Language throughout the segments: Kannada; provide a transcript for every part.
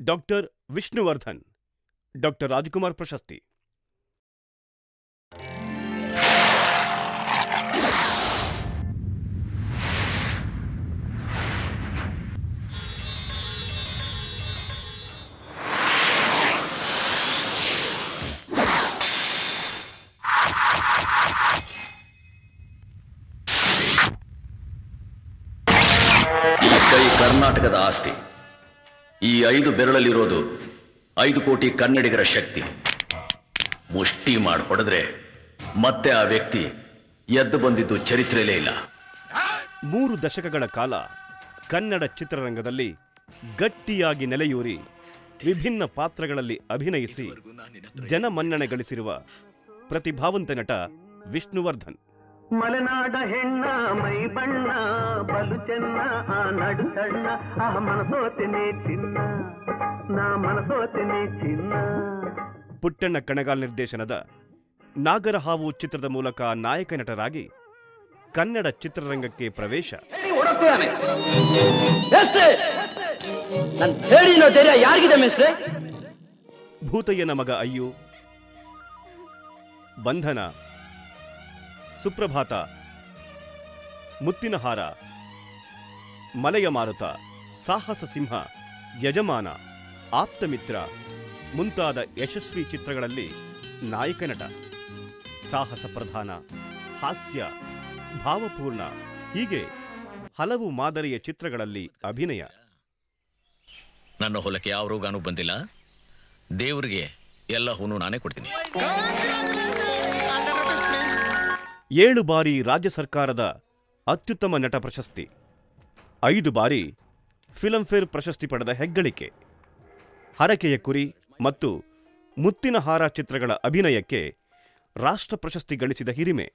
ಡಾಕ್ಟರ್ ವಿಷ್ಣುವರ್ಧನ್ ಡಾಕ್ಟರ್ ರಾಜ್ಕುಮಾರ್ ಪ್ರಶಸ್ತಿ ಈ ಕೈ ಕರ್ನಾಟಕದ ಆಸ್ತಿ ಈ ಐದು ಬೆರಳಲ್ಲಿರೋದು ಐದು ಕೋಟಿ ಕನ್ನಡಿಗರ ಶಕ್ತಿ. ಮುಷ್ಟಿ ಮಾಡಿ ಹೊಡೆದ್ರೆ ಮತ್ತೆ ಆ ವ್ಯಕ್ತಿ ಎದ್ದು ಬಂದಿದ್ದು ಚರಿತ್ರೆಯಲ್ಲೇ ಇಲ್ಲ. ಮೂರು ದಶಕಗಳ ಕಾಲ ಕನ್ನಡ ಚಿತ್ರರಂಗದಲ್ಲಿ ಗಟ್ಟಿಯಾಗಿ ನೆಲೆಯೂರಿ ವಿಭಿನ್ನ ಪಾತ್ರಗಳಲ್ಲಿ ಅಭಿನಯಿಸಿ ಜನಮನ್ನಣೆ ಗಳಿಸಿರುವ ಪ್ರತಿಭಾವಂತ ನಟ ವಿಷ್ಣುವರ್ಧನ್. ಮಲೆನಾಡ ಹೆಣ್ಣ ಮೈ ಬಣ್ಣ ಬಲು ಚೆನ್ನ ಆ ನಡು ಸಣ್ಣ ಆ ಮನಸೋತಿನಿ ಚಿನ್ನ ನಾ ಮನಸೋತಿನಿ ಚಿನ್ನ. ಪುಟ್ಟಣ್ಣ ಕಣಗಾಲ್ ನಿರ್ದೇಶನದ ನಾಗರಹಾವು ಚಿತ್ರದ ಮೂಲಕ ನಾಯಕ ನಟರಾಗಿ ಕನ್ನಡ ಚಿತ್ರರಂಗಕ್ಕೆ ಪ್ರವೇಶ. ಭೂತಯ್ಯನ ಮಗ ಅಯ್ಯು ಬಂಧನ ಸುಪ್ರಭಾತ. ಮುತ್ತಿನಹಾರ ಮಲೆಯ ಮಾರುತ ಸಾಹಸ ಸಿಂಹ ಯಜಮಾನ ಆಪ್ತಮಿತ್ರ ಮುಂತಾದ ಯಶಸ್ವಿ ಚಿತ್ರಗಳಲ್ಲಿ ನಾಯಕ ನಟ. ಸಾಹಸ ಪ್ರಧಾನ ಹಾಸ್ಯ ಭಾವಪೂರ್ಣ ಹೀಗೆ ಹಲವು ಮಾದರಿಯ ಚಿತ್ರಗಳಲ್ಲಿ ಅಭಿನಯ. ನನ್ನ ಹೊಲಕ್ಕೆ ಯಾವ ರೋಗನೂ ಬಂದಿಲ್ಲ. ದೇವರಿಗೆ ಎಲ್ಲ ಹೂನು ನಾನೇ ಕೊಡ್ತೀನಿ. ಏಳು ಬಾರಿ ರಾಜ್ಯ ಸರ್ಕಾರದ ಅತ್ಯುತ್ತಮ ನಟ ಪ್ರಶಸ್ತಿ ಐದು ಬಾರಿ ಫಿಲಂಫೇರ್ ಪ್ರಶಸ್ತಿ ಪಡೆದ ಹೆಗ್ಗಳಿಕೆ. ಹರಕೆಯ ಕುರಿ ಮತ್ತು ಮುತ್ತಿನ ಹಾರ ಚಿತ್ರಗಳ ಅಭಿನಯಕ್ಕೆ ರಾಷ್ಟ್ರ ಪ್ರಶಸ್ತಿ ಗಳಿಸಿದ ಹಿರಿಮೆ.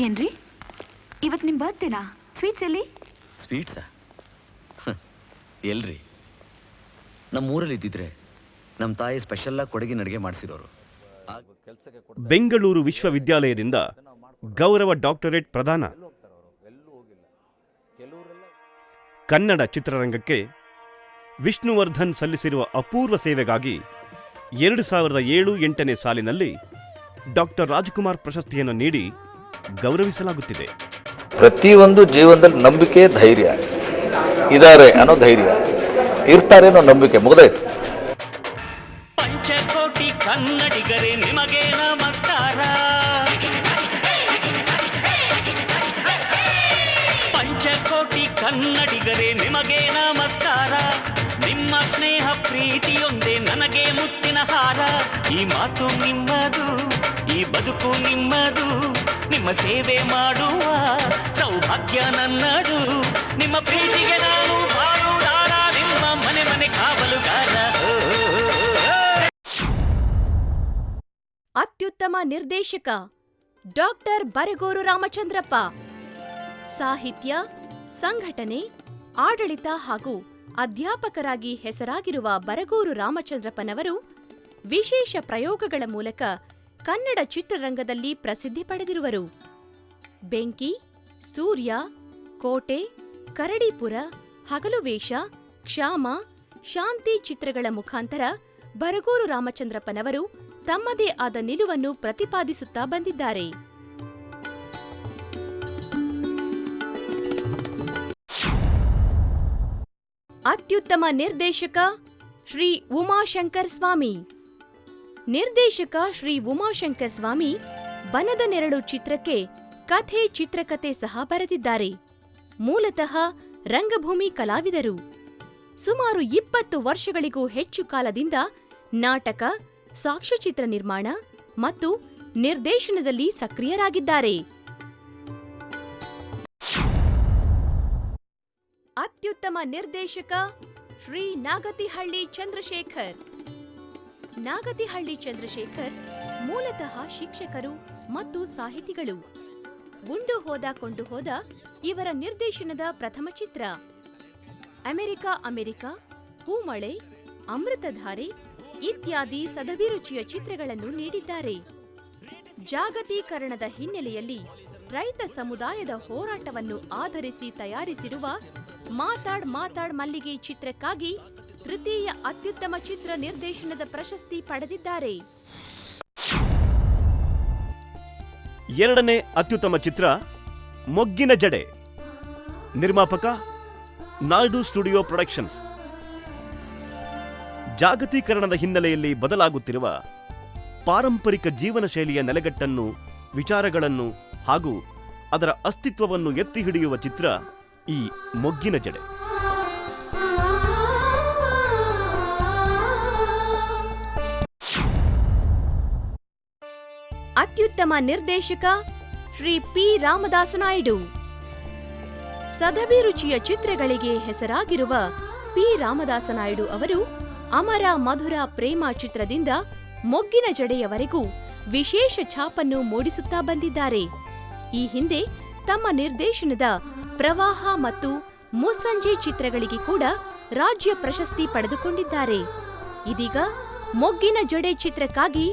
ಏನ್ರಿ? ಇವತ್ತು ನಿಮ್ಮ ಬರ್ತ್ಡೇನಾ ಸ್ವೀಟ್ಸ್ ಎಲ್ಲಿ? ಸ್ವೀಟ್ಸಾ ಎಲ್ರಿ ನಮ್ಮ ಊರಲ್ಲಿ ಇದ್ದಿದ್ರೆ ನಮ್ಮ ತಾಯಿ ಸ್ಪೆಷಲ್ಲಾಗಿ ಕೊಡಗಿನ ಅಡುಗೆ ಮಾಡಿಸಿರೋರು. ಬೆಂಗಳೂರು ವಿಶ್ವವಿದ್ಯಾಲಯದಿಂದ ಗೌರವ ಡಾಕ್ಟರೇಟ್ ಪ್ರದಾನ ಕನ್ನಡ ಚಿತ್ರರಂಗಕ್ಕೆ ವಿಷ್ಣುವರ್ಧನ್ ಸಲ್ಲಿಸಿರುವ ಅಪೂರ್ವ ಸೇವೆಗಾಗಿ ಎರಡು ಸಾವಿರದ ಏಳು ಎಂಟನೇ ಸಾಲಿನಲ್ಲಿ ಡಾಕ್ಟರ್ ರಾಜ್ಕುಮಾರ್ ಪ್ರಶಸ್ತಿಯನ್ನು ನೀಡಿ ಗೌರವಿಸಲಾಗುತ್ತಿದೆ. ಪ್ರತಿಯೊಂದು ಜೀವನದಲ್ಲಿ ನಂಬಿಕೆ ಧೈರ್ಯ. ಇದಾರೆ ಅನ್ನೋ ಧೈರ್ಯ. ಇರ್ತಾರೆ ಅನ್ನೋ ನಂಬಿಕೆ. ಮುಗ್ದಾಯ್ತು. ಕನ್ನಡಿಗರೇ, ನಿಮಗೆ ನಮಸ್ಕಾರ. ಪಂಚಕೋಟಿ ಕನ್ನಡಿಗರೇ, ನಿಮಗೆ ನಮಸ್ಕಾರ. ನಿಮ್ಮ ಸ್ನೇಹ ಪ್ರೀತಿಯೊಂದೇ ನನಗೆ ಮುತ್ತಿನ ಹಾರ. ಈ ಮಾತು ನಿಮ್ಮದು, ಈ ಬದುಕು ನಿಮ್ಮದು. ನಿಮ್ಮ ಸೇವೆ ಮಾಡುವ ಸೌಭಾಗ್ಯ ನನ್ನದು. ನಿಮ್ಮ ಪ್ರೀತಿಗೆ ನಾನು ಬಾಳುದಾರ ನಿಮ್ಮ ಮನೆ ಮನೆ ಕಾವಲುಗಾರ. ಅತ್ಯುತ್ತಮ ನಿರ್ದೇಶಕ ಡಾಕ್ಟರ್ ಬರಗೂರು ರಾಮಚಂದ್ರಪ್ಪ. ಸಾಹಿತ್ಯ, ಸಂಘಟನೆ, ಆಡಳಿತ ಹಾಗೂ ಅಧ್ಯಾಪಕರಾಗಿ ಹೆಸರಾಗಿರುವ ಬರಗೂರು ರಾಮಚಂದ್ರಪ್ಪನವರು ವಿಶೇಷ ಪ್ರಯೋಗಗಳ ಮೂಲಕ ಕನ್ನಡ ಚಿತ್ರರಂಗದಲ್ಲಿ ಪ್ರಸಿದ್ಧಿ ಪಡೆದಿರುವರು. ಬೆಂಕಿ, ಸೂರ್ಯ, ಕೋಟೆ, ಕರಡಿಪುರ, ಹಗಲುವೇಷ, ಕ್ಷಾಮ, ಶಾಂತಿ ಚಿತ್ರಗಳ ಮುಖಾಂತರ ಬರಗೂರು ರಾಮಚಂದ್ರಪ್ಪನವರು ತಮ್ಮದೇ ಆದ ನಿಲುವನ್ನು ಪ್ರತಿಪಾದಿಸುತ್ತಾ ಬಂದಿದ್ದಾರೆ. ಅತ್ಯುತ್ತಮ ನಿರ್ದೇಶಕ ಶ್ರೀ ಉಮಾಶಂಕರ್ ಸ್ವಾಮಿ. ನಿರ್ದೇಶಕ ಶ್ರೀ ಉಮಾಶಂಕರ್ ಸ್ವಾಮಿ ಬನದ ನೆರಳು ಚಿತ್ರಕ್ಕೆ ಕಥೆ ಚಿತ್ರಕಥೆ ಸಹ ಬರೆದಿದ್ದಾರೆ. ಮೂಲತಃ ರಂಗಭೂಮಿ ಕಲಾವಿದರು. ಸುಮಾರು ಇಪ್ಪತ್ತು ವರ್ಷಗಳಿಗೂ ಹೆಚ್ಚು ಕಾಲದಿಂದ ನಾಟಕ ಸಾಕ್ಷ್ಯಚಿತ್ರ ನಿರ್ಮಾಣ ಮತ್ತು ನಿರ್ದೇಶನದಲ್ಲಿ ಸಕ್ರಿಯರಾಗಿದ್ದಾರೆ. ಅತ್ಯುತ್ತಮ ನಿರ್ದೇಶಕ ಶ್ರೀ ನಾಗತಿಹಳ್ಳಿ ಚಂದ್ರಶೇಖರ್. ನಾಗತಿಹಳ್ಳಿ ಚಂದ್ರಶೇಖರ್ ಮೂಲತಃ ಶಿಕ್ಷಕರು ಮತ್ತು ಸಾಹಿತಿಗಳು. ಗುಂಡು ಹೋದ ಕೊಂಡು ಹೋದ ಇವರ ನಿರ್ದೇಶನದ ಪ್ರಥಮ ಚಿತ್ರ. ಅಮೆರಿಕ ಅಮೆರಿಕ, ಹೂಮಳೆ, ಅಮೃತಧಾರೆ ಇತ್ಯಾದಿ ಸದಭಿರುಚಿಯ ಚಿತ್ರಗಳನ್ನು ನೀಡಿದ್ದಾರೆ. ಜಾಗತೀಕರಣದ ಹಿನ್ನೆಲೆಯಲ್ಲಿ ರೈತ ಸಮುದಾಯದ ಹೋರಾಟವನ್ನು ಆಧರಿಸಿ ತಯಾರಿಸಿರುವ ಮಾತಾಡ್ ಮಾತಾಡ್ ಮಲ್ಲಿಗೆ ಚಿತ್ರಕ್ಕಾಗಿ ತೃತೀಯ ಅತ್ಯುತ್ತಮ ಚಿತ್ರ ನಿರ್ದೇಶನದ ಪ್ರಶಸ್ತಿ ಪಡೆದಿದ್ದಾರೆ. ಎರಡನೇ ಅತ್ಯುತ್ತಮ ಚಿತ್ರ ಮೊಗ್ಗಿನ ಜಡೆ. ನಿರ್ಮಾಪಕ ನಾಯ್ಡು ಸ್ಟುಡಿಯೋ ಪ್ರೊಡಕ್ಷನ್ಸ್. ಜಾಗತೀಕರಣದ ಹಿನ್ನೆಲೆಯಲ್ಲಿ ಬದಲಾಗುತ್ತಿರುವ ಪಾರಂಪರಿಕ ಜೀವನ ಶೈಲಿಯ ನೆಲೆಗಟ್ಟನ್ನು, ವಿಚಾರಗಳನ್ನು ಹಾಗೂ ಅದರ ಅಸ್ತಿತ್ವವನ್ನು ಎತ್ತಿ ಹಿಡಿಯುವ ಚಿತ್ರ ಈ ಮೊಗ್ಗಿನ ಜಡೆ. ಅತ್ಯುತ್ತಮ ನಿರ್ದೇಶಕ ಶ್ರೀ ಪಿ. ರಾಮದಾಸ ನಾಯ್ಡು. ಸದಭಿರುಚಿಯ ಚಿತ್ರಗಳಿಗೆ ಹೆಸರಾಗಿರುವ ಪಿ. ರಾಮದಾಸ ನಾಯ್ಡು ಅವರು ಅಮರ ಮಧುರ ಪ್ರೇಮ ಚಿತ್ರದಿಂದ ಮೊಗ್ಗಿನ ಜಡೆಯವರೆಗೂ ವಿಶೇಷ ಛಾಪನ್ನು ಮೂಡಿಸುತ್ತಾ ಬಂದಿದ್ದಾರೆ. ಈ ಹಿಂದೆ ತಮ್ಮ ನಿರ್ದೇಶನದ ಪ್ರವಾಹ ಮತ್ತು ಮುಸ್ಸಂಜೆ ಚಿತ್ರಗಳಿಗೆ ಕೂಡ ರಾಜ್ಯ ಪ್ರಶಸ್ತಿ ಪಡೆದುಕೊಂಡಿದ್ದಾರೆ. ಇದೀಗ ಮೊಗ್ಗಿನ ಜಡೆ ಚಿತ್ರಕ್ಕಾಗಿ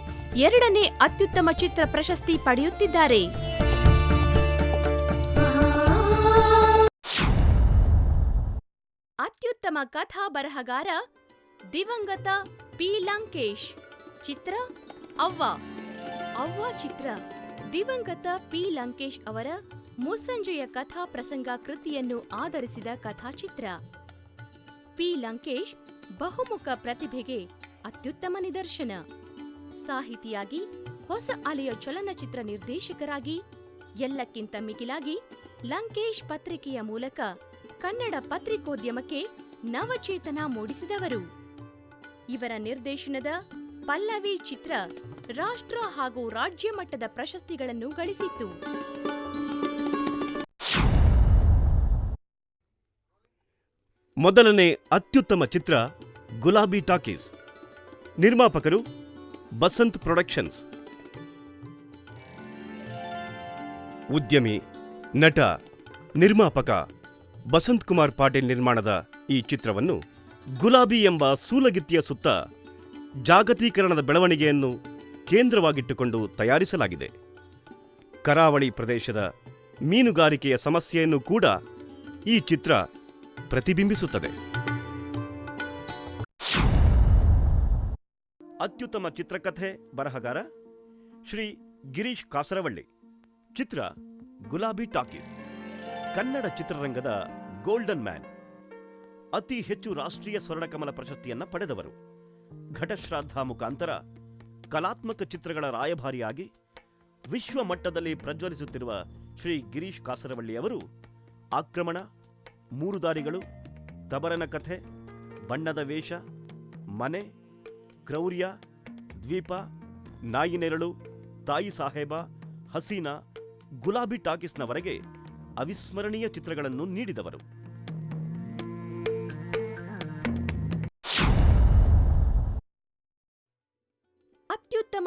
ಎರಡನೇ ಅತ್ಯುತ್ತಮ ಚಿತ್ರ ಪ್ರಶಸ್ತಿ ಪಡೆಯುತ್ತಿದ್ದಾರೆ. ಅತ್ಯುತ್ತಮ ಕಥಾ ಬರಹಗಾರ ದಿವಂಗತ ಪಿ. ಲಂಕೇಶ್. ಚಿತ್ರ ಅವ್ವ. ಅವ್ವ ಚಿತ್ರ. ದಿವಂಗತ ಪಿ. ಲಂಕೇಶ್ ಅವರ ಮುಸ್ಸಂಜೆಯ ಕಥಾ ಪ್ರಸಂಗ ಕೃತಿಯನ್ನು ಆಧರಿಸಿದ ಕಥಾಚಿತ್ರ ಪಿ. ಲಂಕೇಶ್ ಬಹುಮುಖ ಪ್ರತಿಭೆಗೆ ಅತ್ಯುತ್ತಮ ನಿದರ್ಶನ. ಸಾಹಿತಿಯಾಗಿ, ಹೊಸ ಅಲೆಯ ಚಲನಚಿತ್ರ ನಿರ್ದೇಶಕರಾಗಿ, ಎಲ್ಲಕ್ಕಿಂತ ಮಿಗಿಲಾಗಿ ಲಂಕೇಶ್ ಪತ್ರಿಕೆಯ ಮೂಲಕ ಕನ್ನಡ ಪತ್ರಿಕೋದ್ಯಮಕ್ಕೆ ನವಚೇತನ ಮೂಡಿಸಿದವರು. ಇವರ ನಿರ್ದೇಶನದ ಪಲ್ಲವಿ ಚಿತ್ರ ರಾಷ್ಟ್ರ ಹಾಗೂ ರಾಜ್ಯ ಮಟ್ಟದ ಪ್ರಶಸ್ತಿಗಳನ್ನು ಗಳಿಸಿತ್ತು. ಮೊದಲನೇ ಅತ್ಯುತ್ತಮ ಚಿತ್ರ ಗುಲಾಬಿ ಟಾಕೀಸ್. ನಿರ್ಮಾಪಕರು ಬಸಂತ್ ಪ್ರೊಡಕ್ಷನ್ಸ್. ಉದ್ಯಮಿ, ನಟ, ನಿರ್ಮಾಪಕ ಬಸಂತ್ ಕುಮಾರ್ ಪಾಟೀಲ್ ನಿರ್ಮಾಣದ ಈ ಚಿತ್ರವನ್ನು ಗುಲಾಬಿ ಎಂಬ ಸೂಲಗಿತ್ತಿಯ ಸುತ್ತ ಜಾಗತೀಕರಣದ ಬೆಳವಣಿಗೆಯನ್ನು ಕೇಂದ್ರವಾಗಿಟ್ಟುಕೊಂಡು ತಯಾರಿಸಲಾಗಿದೆ. ಕರಾವಳಿ ಪ್ರದೇಶದ ಮೀನುಗಾರಿಕೆಯ ಸಮಸ್ಯೆಯನ್ನು ಕೂಡ ಈ ಚಿತ್ರ ಪ್ರತಿಬಿಂಬಿಸುತ್ತದೆ. ಅತ್ಯುತ್ತಮ ಚಿತ್ರಕಥೆ, ಬರಹಗಾರ ಶ್ರೀ ಗಿರೀಶ್ ಕಾಸರವಳ್ಳಿ. ಚಿತ್ರ ಗುಲಾಬಿ ಟಾಕೀಸ್. ಕನ್ನಡ ಚಿತ್ರರಂಗದ ಗೋಲ್ಡನ್ ಮ್ಯಾನ್. ಅತಿ ಹೆಚ್ಚು ರಾಷ್ಟ್ರೀಯ ಸ್ವರ್ಣಕಮಲ ಪ್ರಶಸ್ತಿಯನ್ನ ಪಡೆದವರು. ಘಟಶ್ರಾದ್ದ ಮುಖಾಂತರ ಕಲಾತ್ಮಕ ಚಿತ್ರಗಳ ರಾಯಭಾರಿಯಾಗಿ ವಿಶ್ವ ಮಟ್ಟದಲ್ಲಿ ಪ್ರಜ್ವಲಿಸುತ್ತಿರುವ ಶ್ರೀ ಗಿರೀಶ್ ಕಾಸರವಳ್ಳಿ ಅವರು ಆಕ್ರಮಣ, ಮೂರು ದಾರಿಗಳು, ತಬರನ ಕಥೆ, ಬಣ್ಣದ ವೇಷ, ಮನೆ, ಕ್ರೌರ್ಯ, ದ್ವೀಪ ನಾಯಿನೆರಳು ತಾಯಿ ಸಾಹೇಬ, ಹಸೀನಾ, ಗುಲಾಬಿ ಟಾಕೀಸ್ನವರೆಗೆ ಅವಿಸ್ಮರಣೀಯ ಚಿತ್ರಗಳನ್ನು ನೀಡಿದವರು.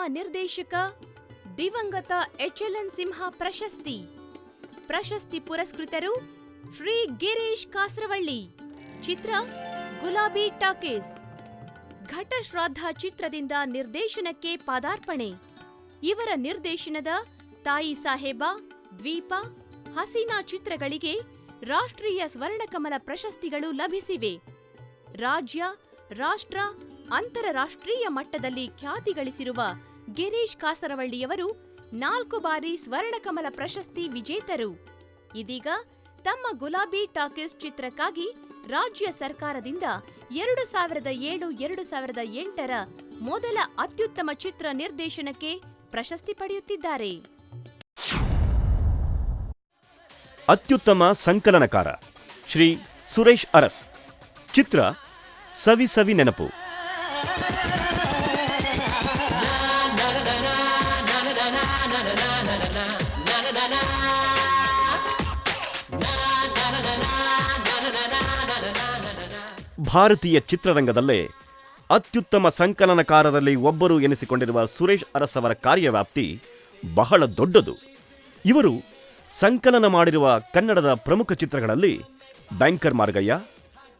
ನಿರ್ದೇಶಕ ದಿವಂಗತ ಎಚ್ ಎಲ್ ಎನ್ ಸಿಂಹ ಪ್ರಶಸ್ತಿ. ಪ್ರಶಸ್ತಿ ಪುರಸ್ಕೃತರು ಶ್ರೀ ಗಿರೀಶ್ ಕಾಸರವಳ್ಳಿ. ಚಿತ್ರ ಗುಲಾಬಿ ಟಾಕೀಸ್. ಘಟಶ್ರಾದ್ದ ಚಿತ್ರದಿಂದ ನಿರ್ದೇಶನಕ್ಕೆ ಪಾದಾರ್ಪಣೆ. ಇವರ ನಿರ್ದೇಶನದ ತಾಯಿ ಸಾಹೇಬ, ದ್ವೀಪ, ಹಸೀನಾ ಚಿತ್ರಗಳಿಗೆ ರಾಷ್ಟ್ರೀಯ ಸ್ವರ್ಣಕಮಲ ಪ್ರಶಸ್ತಿಗಳು ಲಭಿಸಿವೆ. ರಾಜ್ಯ, ರಾಷ್ಟ್ರ, ಅಂತಾರಾಷ್ಟ್ರೀಯ ಮಟ್ಟದಲ್ಲಿ ಖ್ಯಾತಿ ಗಳಿಸಿರುವ ಗಿರೀಶ್ ಕಾಸರವಳ್ಳಿಯವರು ನಾಲ್ಕು ಬಾರಿ ಸ್ವರ್ಣಕಮಲ ಪ್ರಶಸ್ತಿ ವಿಜೇತರು. ಇದೀಗ ತಮ್ಮ ಗುಲಾಬಿ ಟಾಕೀಸ್ ಚಿತ್ರಕ್ಕಾಗಿ ರಾಜ್ಯ ಸರ್ಕಾರದಿಂದ ಎರಡು ಸಾವಿರದ ಏಳು, ಎರಡು ಸಾವಿರದ ಎಂಟರ ಮೊದಲ ಅತ್ಯುತ್ತಮ ಚಿತ್ರ ನಿರ್ದೇಶನಕ್ಕೆ ಪ್ರಶಸ್ತಿ ಪಡೆಯುತ್ತಿದ್ದಾರೆ. ಅತ್ಯುತ್ತಮ ಸಂಕಲನಕಾರ ಶ್ರೀ ಸುರೇಶ್ ಅರಸ್. ಚಿತ್ರ ಸವಿ ಸವಿ ನೆನಪು. ಭಾರತೀಯ ಚಿತ್ರರಂಗದಲ್ಲೇ ಅತ್ಯುತ್ತಮ ಸಂಕಲನಕಾರರಲ್ಲಿ ಒಬ್ಬರು ಎನಿಸಿಕೊಂಡಿರುವ ಸುರೇಶ್ ಅರಸ್ ಅವರ ಕಾರ್ಯವ್ಯಾಪ್ತಿ ಬಹಳ ದೊಡ್ಡದು. ಇವರು ಸಂಕಲನ ಮಾಡಿರುವ ಕನ್ನಡದ ಪ್ರಮುಖ ಚಿತ್ರಗಳಲ್ಲಿ ಬ್ಯಾಂಕರ್ ಮಾರ್ಗಯ್ಯ,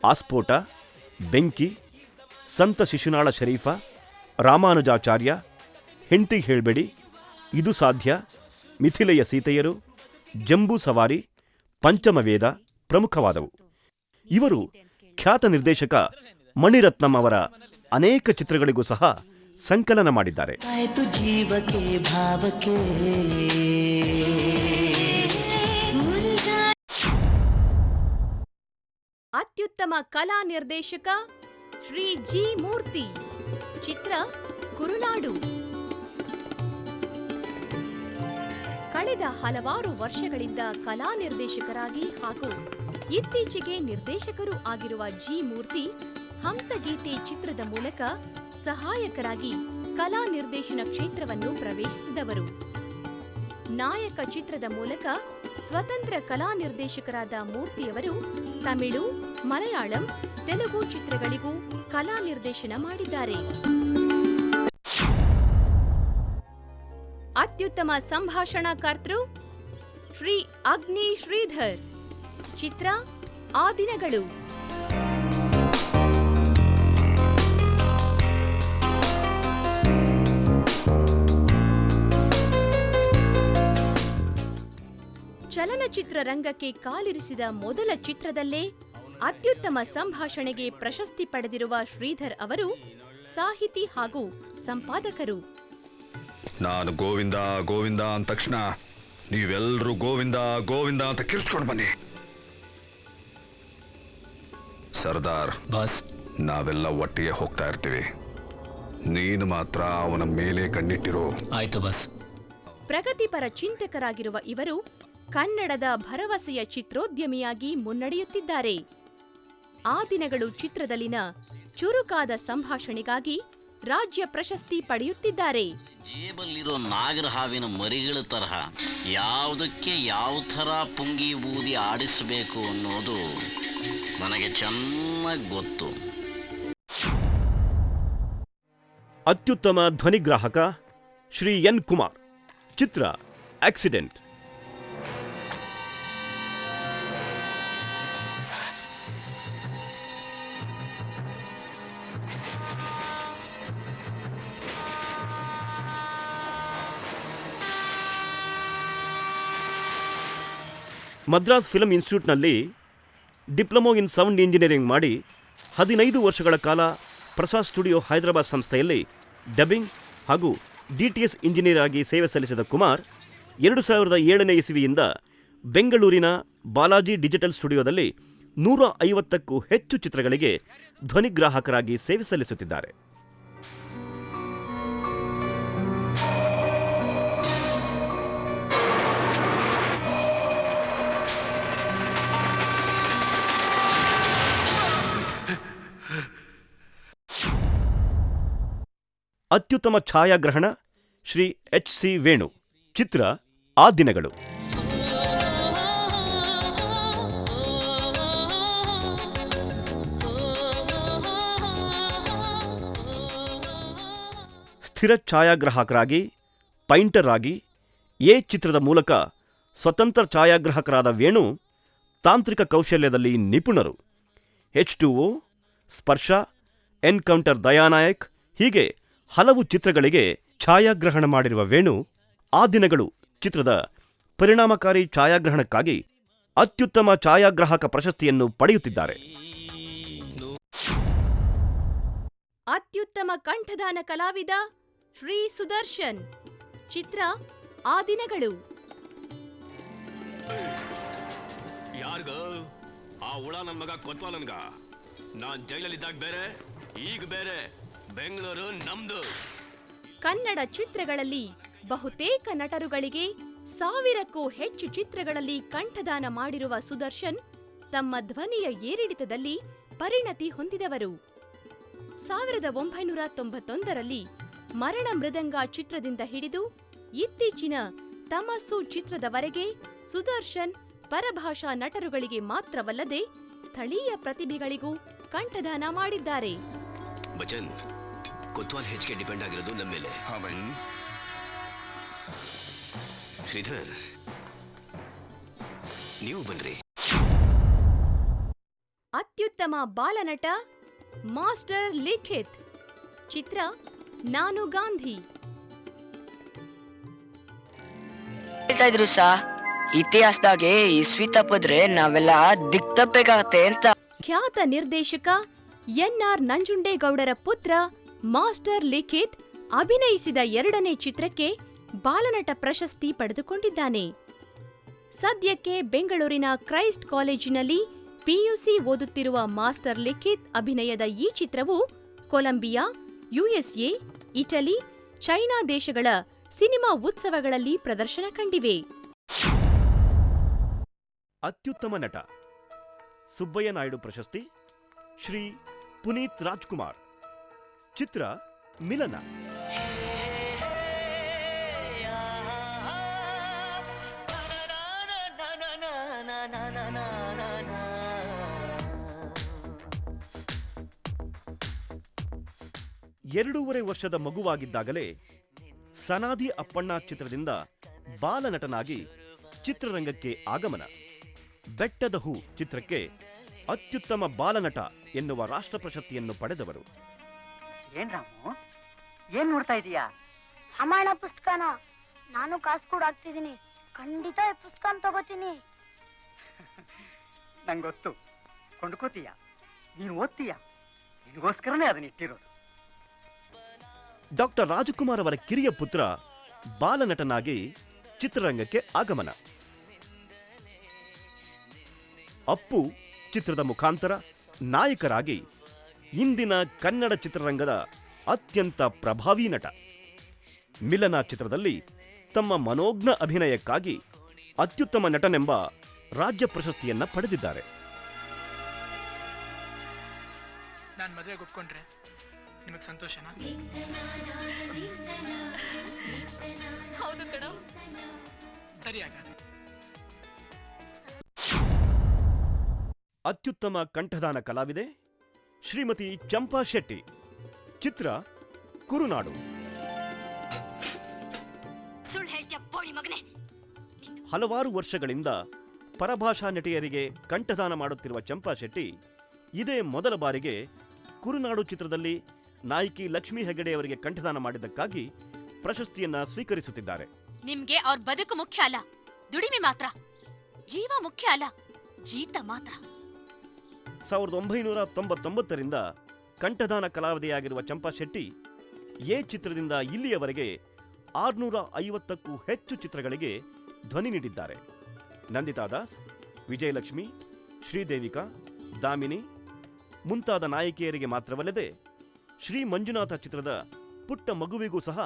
ಆಸ್ಫೋಟ, ಬೆಂಕಿ, ಸಂತ ಶಿಶುನಾಳ ಶರೀಫ, ರಾಮಾನುಜಾಚಾರ್ಯ, ಹೆಂಡ್ತಿ ಹೇಳ್ಬೇಡಿ, ಇದು ಸಾಧ್ಯ, ಮಿಥಿಲೆಯ ಸೀತೆಯರು, ಜಂಬೂ ಸವಾರಿ, ಪಂಚಮವೇದ ಪ್ರಮುಖವಾದವು. ಇವರು ಖ್ಯಾತ ನಿರ್ದೇಶಕ ಮಣಿರತ್ನಂ ಅವರ ಅನೇಕ ಚಿತ್ರಗಳಿಗೂ ಸಹ ಸಂಕಲನ ಮಾಡಿದ್ದಾರೆ. ಅತ್ಯುತ್ತಮ ಕಲಾ ನಿರ್ದೇಶಕ ಶ್ರೀ ಜಿ ಮೂರ್ತಿ ಚಿತ್ರ ಕುರುನಾಡು. ಕಳೆದ ಹಲವಾರು ವರ್ಷಗಳಿಂದ ಕಲಾ ನಿರ್ದೇಶಕರಾಗಿ ಹಾಗೂ ಇತ್ತೀಚೆಗೆ ನಿರ್ದೇಶಕರು ಆಗಿರುವ ಜಿ ಮೂರ್ತಿ, ಹಂಸಗೀತೆ ಚಿತ್ರದ ಮೂಲಕ ಸಹಾಯಕರಾಗಿ ಕಲಾ ನಿರ್ದೇಶನ ಕ್ಷೇತ್ರವನ್ನು ಪ್ರವೇಶಿಸಿದವರು. ನಾಯಕ ಚಿತ್ರದ ಮೂಲಕ ಸ್ವತಂತ್ರ ಕಲಾ ನಿರ್ದೇಶಕರಾದ ಮೂರ್ತಿಯವರು ತಮಿಳು, ಮಲಯಾಳಂ, ತೆಲುಗು ಚಿತ್ರಗಳಿಗೂ ಕಲಾ ನಿರ್ದೇಶನ ಮಾಡಿದ್ದಾರೆ. ಅತ್ಯುತ್ತಮ ಸಂಭಾಷಣಾಕರ್ತೃ ಶ್ರೀ ಅಗ್ನಿ ಶ್ರೀಧರ್. ಚಿತ್ರ ಆ ದಿನಗಳು. ಚಲನಚಿತ್ರ ರಂಗಕ್ಕೆ ಕಾಲಿರಿಸಿದ ಮೊದಲ ಚಿತ್ರದಲ್ಲೇ ಅತ್ಯುತ್ತಮ ಸಂಭಾಷಣೆಗೆ ಪ್ರಶಸ್ತಿ ಪಡೆದಿರುವ ಶ್ರೀಧರ್ ಅವರು ಸಾಹಿತಿ ಹಾಗೂ ಸಂಪಾದಕರು. ನಾನು ಗೋವಿಂದ ಗೋವಿಂದ ಅಂದ ತಕ್ಷಣ ನೀವೆಲ್ಲರೂ ಗೋವಿಂದ ಗೋವಿಂದ ಅಂತ ಕಿರ್ಚ್ಕೊಂಡು ಬನ್ನಿ. ಸರ್ದಾರ್. ಬಾಸ್. ನಾವೆಲ್ಲ ಒಟ್ಟಿಗೆ ಹೋಗ್ತಾ ಇರ್ತೀವಿ. ನೀನು ಮಾತ್ರ ಅವನ ಮೇಲೆ ಕಣ್ಣಿಟ್ಟಿರು. ಆಯ್ತು ಬಾಸ್. ಪ್ರಗತಿಪರ ಚಿಂತಕರಾಗಿರುವ ಇವರು ಕನ್ನಡದ ಭರವಸೆಯ ಚಿತ್ರೋದ್ಯಮಿಯಾಗಿ ಮುನ್ನಡೆಯುತ್ತಿದ್ದಾರೆ. ಆ ದಿನಗಳು ಚಿತ್ರದಲ್ಲಿನ ಚುರುಕಾದ ಸಂಭಾಷಣೆಗಾಗಿ ರಾಜ್ಯ ಪ್ರಶಸ್ತಿ ಪಡೆಯುತ್ತಿದ್ದಾರೆ. ಜೇಬಲ್ಲಿರೋ ನಾಗರ ಹಾವಿನ ಮರಿಗಳ ತರಹ ಯಾವುದಕ್ಕೆ ಯಾವ ಥರ ಪುಂಗಿ ಬೂದಿ ಆಡಿಸಬೇಕು ಅನ್ನೋದು ನನಗೆ ಚೆನ್ನಾಗಿ ಗೊತ್ತು. ಅತ್ಯುತ್ತಮ ಧ್ವನಿಗ್ರಾಹಕ ಶ್ರೀ ಎನ್ ಕುಮಾರ್. ಚಿತ್ರ ಆಕ್ಸಿಡೆಂಟ್. ಮದ್ರಾಸ್ ಫಿಲ್ಮ್ ಇನ್ಸ್ಟಿಟ್ಯೂಟ್ನಲ್ಲಿ ಡಿಪ್ಲೊಮೊ ಇನ್ ಸೌಂಡ್ ಇಂಜಿನಿಯರಿಂಗ್ ಮಾಡಿ ಹದಿನೈದು ವರ್ಷಗಳ ಕಾಲ ಪ್ರಸಾದ್ ಸ್ಟುಡಿಯೋ ಹೈದರಾಬಾದ್ ಸಂಸ್ಥೆಯಲ್ಲಿ ಡಬ್ಬಿಂಗ್ ಹಾಗೂ ಡಿ ಟಿ ಎಸ್ ಇಂಜಿನಿಯರ್ ಆಗಿ ಸೇವೆ ಸಲ್ಲಿಸಿದ ಕುಮಾರ್ ಎರಡು ಸಾವಿರದ ಏಳನೇ ಇಸವಿಯಿಂದ ಬೆಂಗಳೂರಿನ ಬಾಲಾಜಿ ಡಿಜಿಟಲ್ ಸ್ಟುಡಿಯೋದಲ್ಲಿ ನೂರ ಐವತ್ತಕ್ಕೂ ಹೆಚ್ಚು ಚಿತ್ರಗಳಿಗೆ ಧ್ವನಿಗ್ರಾಹಕರಾಗಿ ಸೇವೆ ಸಲ್ಲಿಸುತ್ತಿದ್ದಾರೆ. ಅತ್ಯುತ್ತಮ ಛಾಯಾಗ್ರಹಣ ಶ್ರೀ ಎಚ್ ಸಿ ವೇಣು. ಚಿತ್ರ ಆ ದಿನಗಳು. ಸ್ಥಿರ ಛಾಯಾಗ್ರಾಹಕರಾಗಿ, ಪೈಂಟರ್ ಆಗಿ ಎ ಚಿತ್ರದ ಮೂಲಕ ಸ್ವತಂತ್ರ ಛಾಯಾಗ್ರಾಹಕರಾದ ವೇಣು ತಾಂತ್ರಿಕ ಕೌಶಲ್ಯದಲ್ಲಿ ನಿಪುಣರು. ಎಚ್ ಟು ಒ, ಸ್ಪರ್ಶ, ಎನ್ಕೌಂಟರ್ ದಯಾನಾಯಕ್, ಹೀಗೆ ಹಲವು ಚಿತ್ರಗಳಿಗೆ ಛಾಯಾಗ್ರಹಣ ಮಾಡಿರುವ ವೇಣು ಆ ದಿನಗಳು ಚಿತ್ರದ ಪರಿಣಾಮಕಾರಿ ಛಾಯಾಗ್ರಹಣಕ್ಕಾಗಿ ಅತ್ಯುತ್ತಮ ಛಾಯಾಗ್ರಾಹಕ ಪ್ರಶಸ್ತಿಯನ್ನು ಪಡೆಯುತ್ತಿದ್ದಾರೆ. ಅತ್ಯುತ್ತಮ ಕಂಠದಾನ ಕಲಾವಿದ ಶ್ರೀ ಸುದರ್ಶನ್. ಚಿತ್ರ ಆ ದಿನಗಳು. ಯಾರ್ಗ? ಆ ಉಳ ನನ್ ಮಗ ಕೊತ್ವಾ ನನ್ಗ. ನಾನ್ ಜೈಲಲ್ಲಿದ್ದಾಗ ಬೇರೆ ಈಗ ಬೇರೆ. ಬೆಂಗಳೂರು ನಮ್ದು. ಕನ್ನಡ ಚಿತ್ರಗಳಲ್ಲಿ ಬಹುತೇಕ ನಟರುಗಳಿಗೆ ಸಾವಿರಕ್ಕೂ ಹೆಚ್ಚು ಚಿತ್ರಗಳಲ್ಲಿ ಕಂಠದಾನ ಮಾಡಿರುವ ಸುದರ್ಶನ್ ತಮ್ಮ ಧ್ವನಿಯ ಏರಿಳಿತದಲ್ಲಿ ಪರಿಣತಿ ಹೊಂದಿದವರು. ಸಾವಿರದ ಒಂಬೈನೂರ ತೊಂಬತ್ತೊಂದರಲ್ಲಿ ಮರಣ ಮೃದಂಗ ಚಿತ್ರದಿಂದ ಹಿಡಿದು ಇತ್ತೀಚಿನ ತಮಸ್ಸು ಚಿತ್ರದವರೆಗೆ ಸುದರ್ಶನ್ ಪರಭಾಷಾ ನಟರುಗಳಿಗೆ ಮಾತ್ರವಲ್ಲದೆ ಸ್ಥಳೀಯ ಪ್ರತಿಭೆಗಳಿಗೂ ಕಂಠದಾನ ಮಾಡಿದ್ದಾರೆ. ಕೊತ್ವಾಲ್ ಹೆಚ್ಚಿಗೆ ಡಿಪೆಂಡ್ ಆಗಿರೋದು ನಮ್ಮ ಮೇಲೆ. ಶ್ರೀಧರ್ ನೀವು ಬನ್ರಿ. ಅತ್ಯುತ್ತಮ ಬಾಲನಟ ಮಾಸ್ಟರ್ ಲಿಖಿತ್. ಚಿತ್ರ ನಾನು ಗಾಂಧಿ. ಹೇಳ್ತಾ ಇದ್ರು ಸಾ ಇತಿಹಾಸದಾಗೆ ಇಸ್ವಿ ತಪ್ಪಿದ್ರೆ ನಾವೆಲ್ಲ ದಿಕ್ ತಪ್ಪಬೇಕಾಗತ್ತೆ ಅಂತ. ಖ್ಯಾತ ನಿರ್ದೇಶಕ ಎನ್ ಆರ್ ನಂಜುಂಡೇಗೌಡರ ಪುತ್ರ ಮಾಸ್ಟರ್ ಲಿಖಿತ್ ಅಭಿನಯಿಸಿದ ಎರಡನೇ ಚಿತ್ರಕ್ಕೆ ಬಾಲನಟ ಪ್ರಶಸ್ತಿ ಪಡೆದುಕೊಂಡಿದ್ದಾನೆ. ಸದ್ಯಕ್ಕೆ ಬೆಂಗಳೂರಿನ ಕ್ರೈಸ್ಟ್ ಕಾಲೇಜಿನಲ್ಲಿ ಪಿಯುಸಿ ಓದುತ್ತಿರುವ ಮಾಸ್ಟರ್ ಲಿಖಿತ್ ಅಭಿನಯದ ಈ ಚಿತ್ರವು ಕೊಲಂಬಿಯಾ, ಯುಎಸ್ಎ, ಇಟಲಿ, ಚೈನಾ ದೇಶಗಳ ಸಿನಿಮಾ ಉತ್ಸವಗಳಲ್ಲಿ ಪ್ರದರ್ಶನ ಕಂಡಿವೆ. ಅತ್ಯುತ್ತಮ ನಟ ಸುಬ್ಬಯ್ಯನಾಯ್ಡು ಪ್ರಶಸ್ತಿ ಶ್ರೀ ಪುನೀತ್ ರಾಜ್ಕುಮಾರ್. ಚಿತ್ರ ಮಿಲನ. ಎರಡೂವರೆ ವರ್ಷದ ಮಗುವಾಗಿದ್ದಾಗಲೇ ಸನಾದಿ ಅಪ್ಪಣ್ಣ ಚಿತ್ರದಿಂದ ಬಾಲನಟನಾಗಿ ಚಿತ್ರರಂಗಕ್ಕೆ ಆಗಮನ. ಬೆಟ್ಟದ ಹೂ ಚಿತ್ರಕ್ಕೆ ಅತ್ಯುತ್ತಮ ಬಾಲನಟ ಎನ್ನುವ ರಾಷ್ಟ್ರ ಪ್ರಶಸ್ತಿಯನ್ನು ಪಡೆದವರು. ಏನ್ ರಾಮು? ಏನ್ ನೋಡ್ತಾ ಇದೀಯಾ? ರಾಮಾಯಣ ಪುಸ್ತಕನ. ನಾನು ಕಾಸು ಕೂಡ ಹಾಕ್ತಿದ್ದೀನಿ. ಖಂಡಿತ ಈ ಪುಸ್ತಕ ತಗೋತೀನಿ. ನಂಗೊತ್ತು. ಗೊತ್ತು ಕೊಂಡ್ಕೋತೀಯ? ನೀನು ಓದ್ತೀಯ? ನಿನಗೋಸ್ಕರನೇ ಅದನ್ನ ಇಟ್ಟಿರೋದು. ಡಾಕ್ಟರ್ ರಾಜಕುಮಾರ್ ಅವರ ಕಿರಿಯ ಪುತ್ರ ಬಾಲನಟನಾಗಿ ಚಿತ್ರರಂಗಕ್ಕೆ ಆಗಮನ. ಅಪ್ಪು ಚಿತ್ರದ ಮುಖಾಂತರ ನಾಯಕರಾಗಿ ಇಂದಿನ ಕನ್ನಡ ಚಿತ್ರರಂಗದ ಅತ್ಯಂತ ಪ್ರಭಾವಿ ನಟ. ಮಿಲನ ಚಿತ್ರದಲ್ಲಿ ತಮ್ಮ ಮನೋಜ್ಞ ಅಭಿನಯಕ್ಕಾಗಿ ಅತ್ಯುತ್ತಮ ನಟನೆಂಬ ರಾಜ್ಯ ಪ್ರಶಸ್ತಿಯನ್ನ ಪಡೆದಿದ್ದಾರೆ. ನಾನು ಮದುವೆ ಒಪ್ಕೊಂಡ್ರೆ ನಿಮಗೆ ಸಂತೋಷನಾ? ಹೌದು ಕಣೋ. ಸರಿ ಹಾಗಾದ್ರೆ. ಅತ್ಯುತ್ತಮ ಕಂಠದಾನ ಕಲಾವಿದೆ ಶ್ರೀಮತಿ ಚಂಪಾ ಶೆಟ್ಟಿ. ಚಿತ್ರ ಕುರುನಾಡು. ಹಲವಾರು ವರ್ಷಗಳಿಂದ ಪರಭಾಷಾ ನಟಿಯರಿಗೆ ಕಂಠದಾನ ಮಾಡುತ್ತಿರುವ ಚಂಪಾ ಶೆಟ್ಟಿ ಇದೇ ಮೊದಲ ಬಾರಿಗೆ ಕುರುನಾಡು ಚಿತ್ರದಲ್ಲಿ ನಾಯಕಿ ಲಕ್ಷ್ಮೀ ಹೆಗಡೆಯವರಿಗೆ ಕಂಠದಾನ ಮಾಡಿದ್ದಕ್ಕಾಗಿ ಪ್ರಶಸ್ತಿಯನ್ನ ಸ್ವೀಕರಿಸುತ್ತಿದ್ದಾರೆ. ನಿಮ್ಗೆ ಅವ್ರ ಬದುಕು ಮುಖ್ಯ ಅಲ್ಲ. ದುಡಿಮೆ ಮಾತ್ರ. ಜೀವ ಮುಖ್ಯ ಅಲ್ಲ. ಜೀತ ಮಾತ್ರ. ಸಾವಿರದ ಒಂಬೈನೂರ ತೊಂಬತ್ತೊಂಬತ್ತರಿಂದ ಕಂಠದಾನ ಕಲಾವಿದೆಯಾಗಿರುವ ಚಂಪಾ ಶೆಟ್ಟಿ ಎ ಚಿತ್ರದಿಂದ ಇಲ್ಲಿಯವರೆಗೆ ಆರುನೂರ ಐವತ್ತಕ್ಕೂ ಹೆಚ್ಚು ಚಿತ್ರಗಳಿಗೆ ಧ್ವನಿ ನೀಡಿದ್ದಾರೆ. ನಂದಿತಾ ದಾಸ್, ವಿಜಯಲಕ್ಷ್ಮಿ, ಶ್ರೀದೇವಿಕಾ, ದಾಮಿನಿ ಮುಂತಾದ ನಾಯಕಿಯರಿಗೆ ಮಾತ್ರವಲ್ಲದೆ ಶ್ರೀ ಮಂಜುನಾಥ ಚಿತ್ರದ ಪುಟ್ಟ ಮಗುವಿಗೂ ಸಹ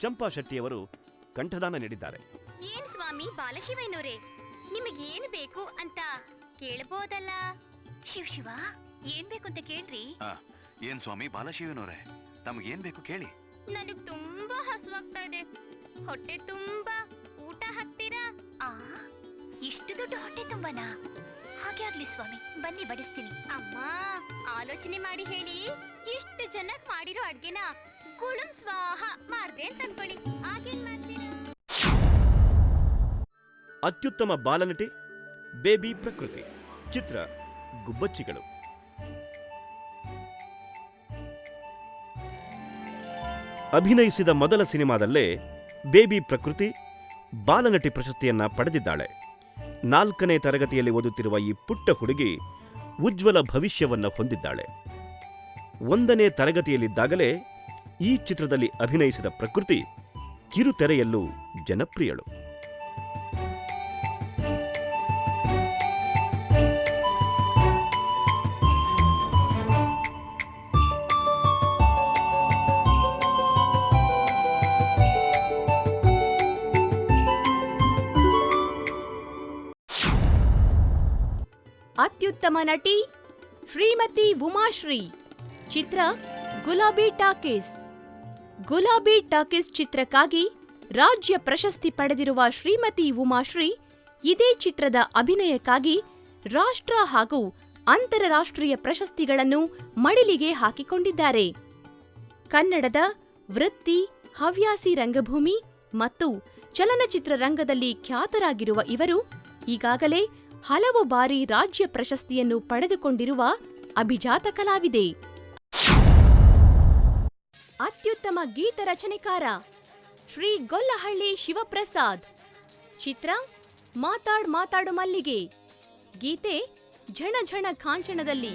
ಚಂಪಾ ಶೆಟ್ಟಿಯವರು ಕಂಠದಾನ ನೀಡಿದ್ದಾರೆ. ಏನ್ ಸ್ವಾಮಿ ಬಾಲಶಿವಯ್ಯನವರೇ ನಿಮಗೆ ಬೇಕು ಅಂತ ಕೇಳಬಹುದಲ್ಲ ಶಿವ ಶಿವ ಏನ್ ಬೇಕು ಅಂತ ಕೇಳ್ರಿ. ಏನ್ ಸ್ವಾಮಿ ಬಾಲಶಿವನವ್ರೆ ತಮಗೇನ್ ಬೇಕು ಕೇಳಿ. ನನಗ್ ತುಂಬಾ ಹಸುವಾಗ್ತಾ ಇದೆ. ಹೊಟ್ಟೆ ತುಂಬಾ ಊಟ ಹಾಕ್ತೀರಾ? ಆ ಇಷ್ಟು ದೊಡ್ಡ ಹೊಟ್ಟೆ ತುಂಬನಾ? ಹಾಗೆ ಆಗ್ಲಿ ಸ್ವಾಮಿ ಬನ್ನಿ ಬಡಿಸ್ತೀನಿ. ಅಮ್ಮ ಆಲೋಚನೆ ಮಾಡಿ ಹೇಳಿ. ಎಷ್ಟು ಜನಕ್ ಮಾಡಿರೋ ಅಡ್ಗೆನ ಕುಳುಂ ಸ್ವಾಹ ಮಾಡ್ದೆ ಅಂತ ಅನ್ಕೊಳ್ಳಿ. ಆಗೇನ್ ಮಾಡ್ತೀರಾ? ಅತ್ಯುತ್ತಮ ಬಾಲನಟಿ ಬೇಬಿ ಪ್ರಕೃತಿ ಚಿತ್ರ ಗುಬ್ಬಚ್ಚಿಗಳು. ಅಭಿನಯಿಸಿದ ಮೊದಲ ಸಿನಿಮಾದಲ್ಲೇ ಬೇಬಿ ಪ್ರಕೃತಿ, ಬಾಲನಟಿ ಪ್ರಶಸ್ತಿಯನ್ನ ಪಡೆದಿದ್ದಾಳೆ. ನಾಲ್ಕನೇ ತರಗತಿಯಲ್ಲಿ ಓದುತ್ತಿರುವ ಈ ಪುಟ್ಟ ಹುಡುಗಿ ಉಜ್ವಲ ಭವಿಷ್ಯವನ್ನ ಹೊಂದಿದ್ದಾಳೆ. ಒಂದನೇ ತರಗತಿಯಲ್ಲಿದ್ದಾಗಲೇ ಈ ಚಿತ್ರದಲ್ಲಿ ಅಭಿನಯಿಸಿದ ಪ್ರಕೃತಿ ಕಿರುತೆರೆಯಲ್ಲೂ ಜನಪ್ರಿಯಳು. ನಟಿ ಶ್ರೀಮತಿ ಉಮಾಶ್ರೀ ಚಿತ್ರ ಗುಲಾಬಿ ಟಾಕೀಸ್. ಗುಲಾಬಿ ಟಾಕೀಸ್ ಚಿತ್ರಕ್ಕಾಗಿ ರಾಜ್ಯ ಪ್ರಶಸ್ತಿ ಪಡೆದಿರುವ ಶ್ರೀಮತಿ ಉಮಾಶ್ರೀ ಇದೇ ಚಿತ್ರದ ಅಭಿನಯಕ್ಕಾಗಿ ರಾಷ್ಟ್ರ ಹಾಗೂ ಅಂತಾರಾಷ್ಟ್ರೀಯ ಪ್ರಶಸ್ತಿಗಳನ್ನು ಮಡಿಲಿಗೆ ಹಾಕಿಕೊಂಡಿದ್ದಾರೆ. ಕನ್ನಡದ ವೃತ್ತಿ, ಹವ್ಯಾಸಿ ರಂಗಭೂಮಿ ಮತ್ತು ಚಲನಚಿತ್ರ ರಂಗದಲ್ಲಿ ಖ್ಯಾತರಾಗಿರುವ ಇವರು ಈಗಾಗಲೇ ಹಲವು ಬಾರಿ ರಾಜ್ಯ ಪ್ರಶಸ್ತಿಯನ್ನು ಪಡೆದುಕೊಂಡಿರುವ ಅಭಿಜಾತ ಕಲಾವಿದೆ. ಅತ್ಯುತ್ತಮ ಗೀತ ರಚನೆಕಾರ ಶ್ರೀ ಗೊಲ್ಲಹಳ್ಳಿ ಶಿವಪ್ರಸಾದ್. ಚಿತ್ರ ಮಾತಾಡ್ ಮಾತಾಡು ಮಲ್ಲಿಗೆ. ಗೀತೆ ಝಣ ಝಣ ಕಾಂಚನದಲ್ಲಿ.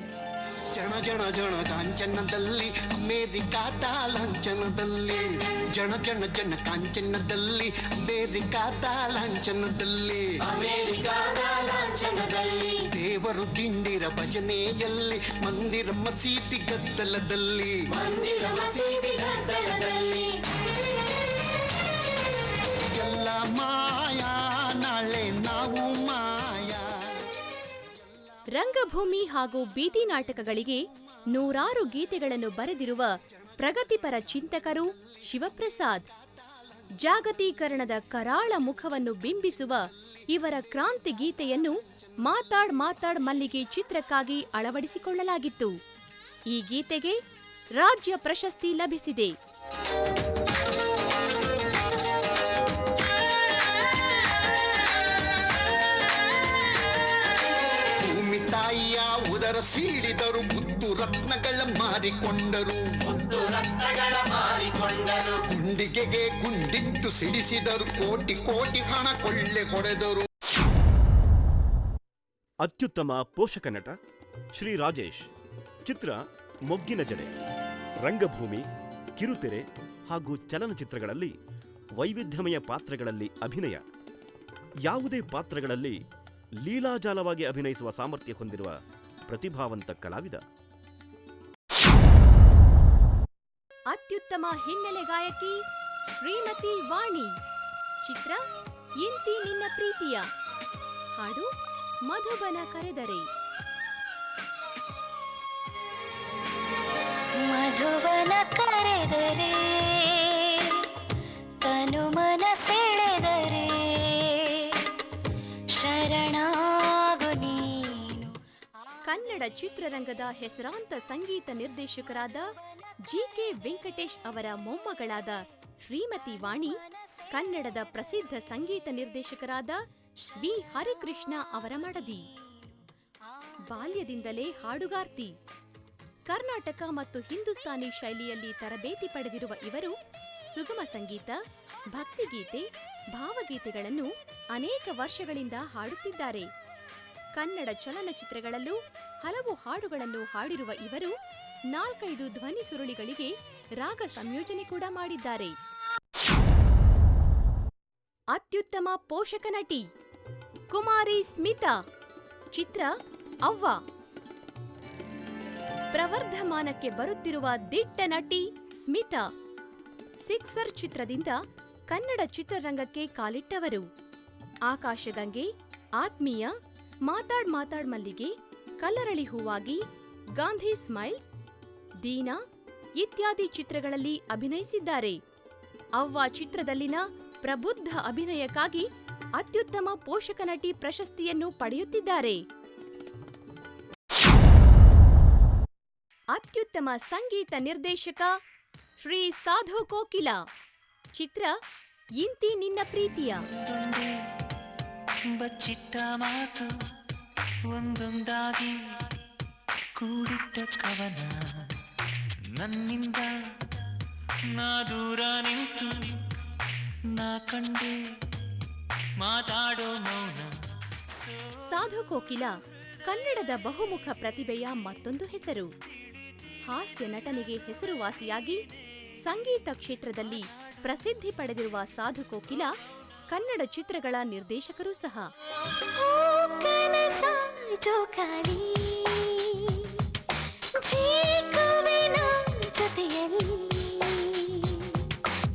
ಜಣ ಜಣ ಜಣ ಕಾಂಚನದಲ್ಲಿ ಅಮೇರಿಕಾದ ಲಾಂಛನದಲ್ಲಿ. ಜಣ ಜನ ಜನ ಕಾಂಚನದಲ್ಲಿ ಅಮೇರಿಕಾ ಲಾಂಛನದಲ್ಲಿ ಅಮೇರಿಕಾದ ಲಾಂಛನದಲ್ಲಿ ದೇವರು ದಿಂಡಿರ ಭಜನೆಯಲ್ಲಿ ಮಂದಿರ ಮಸೀದಿ ಗದ್ದಲದಲ್ಲಿ. ಮಂದಿರ ಮಸೀದಿ ಗದ್ದಲದಲ್ಲಿ. ಎಲ್ಲ ಮಾಯಾ ನಾಳೆ ನಾವು ಮಾಯಾ. ರಂಗಭೂಮಿ ಹಾಗೂ ಬೀದಿ ನಾಟಕಗಳಿಗೆ ನೂರಾರು ಗೀತೆಗಳನ್ನು ಬರೆದಿರುವ ಪ್ರಗತಿಪರ ಚಿಂತಕರು ಶಿವಪ್ರಸಾದ್. ಜಾಗತೀಕರಣದ ಕರಾಳ ಮುಖವನ್ನು ಬಿಂಬಿಸುವ ಇವರ ಕ್ರಾಂತಿ ಗೀತೆಯನ್ನು ಮಾತಾಡ್ ಮಾತಾಡ್ ಮಲ್ಲಿಗೆ ಚಿತ್ರಕ್ಕಾಗಿ ಅಳವಡಿಸಿಕೊಳ್ಳಲಾಗಿತ್ತು. ಈ ಗೀತೆಗೆ ರಾಜ್ಯ ಪ್ರಶಸ್ತಿ ಲಭಿಸಿದೆ. ಉದರ ಸೀಳಿದರು ಮುತ್ತು ರತ್ನಗಳ ಮಾರಿಕೊಂಡರು. ಮುತ್ತು ರತ್ನಗಳ ಗುಂಡಿಗೆಗೆ ಸಿಡಿಸಿದರು, ಕೋಟಿ ಕೋಟಿ ಹಣ ಕೊಳ್ಳೆ ಹೊಡೆದರು. ಅತ್ಯುತ್ತಮ ಪೋಷಕ ನಟ ಶ್ರೀ ರಾಜೇಶ್. ಚಿತ್ರ ಮೊಗ್ಗಿನ ಜಡೆ, ರಂಗಭೂಮಿ, ಕಿರುತೆರೆ ಹಾಗೂ ಚಲನಚಿತ್ರಗಳಲ್ಲಿ ವೈವಿಧ್ಯಮಯ ಪಾತ್ರಗಳಲ್ಲಿ ಅಭಿನಯ. ಯಾವುದೇ ಪಾತ್ರಗಳಲ್ಲಿ ಲೀಲಾಜಾಲವಾಗಿ ಅಭಿನಯಿಸುವ ಸಾಮರ್ಥ್ಯ ಹೊಂದಿರುವ ಪ್ರತಿಭಾವಂತ ಕಲಾವಿದ. ಅತ್ಯುತ್ತಮ ಹಿನ್ನೆಲೆ ಗಾಯಕಿ ಶ್ರೀಮತಿ ವಾಣಿ. ಚಿತ್ರ ಇಂತಿ ನಿನ್ನ ಪ್ರೀತಿಯ ಹಾಡು ಮಧುಬನ ಕರೆದರೆ ಮಧುಬನ ಕರೆದರೆ ತನು ಮನ ಸೆಳೆದರೆ ಕನ್ನಡ ಚಿತ್ರರಂಗದ ಹೆಸರಾಂತ ಸಂಗೀತ ನಿರ್ದೇಶಕರಾದ ಜಿ ಕೆ ವೆಂಕಟೇಶ್ ಅವರ ಮೊಮ್ಮಗಳಾದ ಶ್ರೀಮತಿ ವಾಣಿ, ಕನ್ನಡದ ಪ್ರಸಿದ್ಧ ಸಂಗೀತ ನಿರ್ದೇಶಕರಾದ ವಿ ಹರಿಕೃಷ್ಣ ಅವರ ಮಡದಿ. ಬಾಲ್ಯದಿಂದಲೇ ಹಾಡುಗಾರ್ತಿ. ಕರ್ನಾಟಕ ಮತ್ತು ಹಿಂದೂಸ್ತಾನಿ ಶೈಲಿಯಲ್ಲಿ ತರಬೇತಿ ಪಡೆದಿರುವ ಇವರು ಸುಗಮ ಸಂಗೀತ, ಭಕ್ತಿಗೀತೆ, ಭಾವಗೀತೆಗಳನ್ನು ಅನೇಕ ವರ್ಷಗಳಿಂದ ಹಾಡುತ್ತಿದ್ದಾರೆ. ಕನ್ನಡ ಚಲನಚಿತ್ರಗಳಲ್ಲೂ ಹಲವು ಹಾಡುಗಳನ್ನು ಹಾಡಿರುವ ಇವರು ನಾಲ್ಕೈದು ಧ್ವನಿ ಸುರುಳಿಗಳಿಗೆ ರಾಗ ಸಂಯೋಜನೆ ಕೂಡ ಮಾಡಿದ್ದಾರೆ. ಅತ್ಯುತ್ತಮ ಪೋಷಕ ನಟಿ ಕುಮಾರಿ ಸ್ಮಿತಾ, ಚಿತ್ರ ಅವ್ವ. ಪ್ರವರ್ಧಮಾನಕ್ಕೆ ಬರುತ್ತಿರುವ ದಿಟ್ಟ ನಟಿ ಸ್ಮಿತಾ, ಸಿಕ್ಸರ್ ಚಿತ್ರದಿಂದ ಕನ್ನಡ ಚಿತ್ರರಂಗಕ್ಕೆ ಕಾಲಿಟ್ಟವರು. ಆಕಾಶಗಂಗೆ ಆತ್ಮೀಯ ಮಾತಾಡ್ ಮಾತಾಡ್ ಮಲ್ಲಿಗೆ ಕಲ್ಲರಳಿ ಹೂವಾಗಿ ಗಾಂಧಿ ಸ್ಮೈಲ್ಸ್, ದೀನಾ ಇತ್ಯಾದಿ ಚಿತ್ರಗಳಲ್ಲಿ ಅಭಿನಯಿಸಿದ್ದಾರೆ. ಅವ್ವ ಚಿತ್ರದಲ್ಲಿನ ಪ್ರಬುದ್ಧ ಅಭಿನಯಕ್ಕಾಗಿ ಅತ್ಯುತ್ತಮ ಪೋಷಕ ನಟಿ ಪ್ರಶಸ್ತಿಯನ್ನು ಪಡೆಯುತ್ತಿದ್ದಾರೆ. ಅತ್ಯುತ್ತಮ ಸಂಗೀತ ನಿರ್ದೇಶಕ ಶ್ರೀ ಸಾಧು ಕೋಕಿಲ. ಚಿತ್ರ ಇಂತಿ ನಿನ್ನ ಪ್ರೀತಿಯ ಒಂದೊಂದಾಗಿ ಕೂಡಿಟ್ಟ ಕವನ. ನನ್ನಿಂದ ನಾ ದೂರ ನಿಂತು ನಾ ಕಂಡೆ ಮಾತಾಡೋ ಮೌನ. ಸಾಧು ಕೋಕಿಲ, ಕನ್ನಡದ ಬಹುಮುಖ ಪ್ರತಿಭೆಯ ಮತ್ತೊಂದು ಹೆಸರು. ಹಾಸ್ಯ ನಟನೆಗೆ ಹೆಸರುವಾಸಿಯಾಗಿ ಸಂಗೀತ ಕ್ಷೇತ್ರದಲ್ಲಿ ಪ್ರಸಿದ್ಧಿ ಪಡೆದಿರುವ ಸಾಧು ಕೋಕಿಲ, ಕನ್ನಡ ಚಿತ್ರಗಳ ನಿರ್ದೇಶಕರೂ ಸಹ.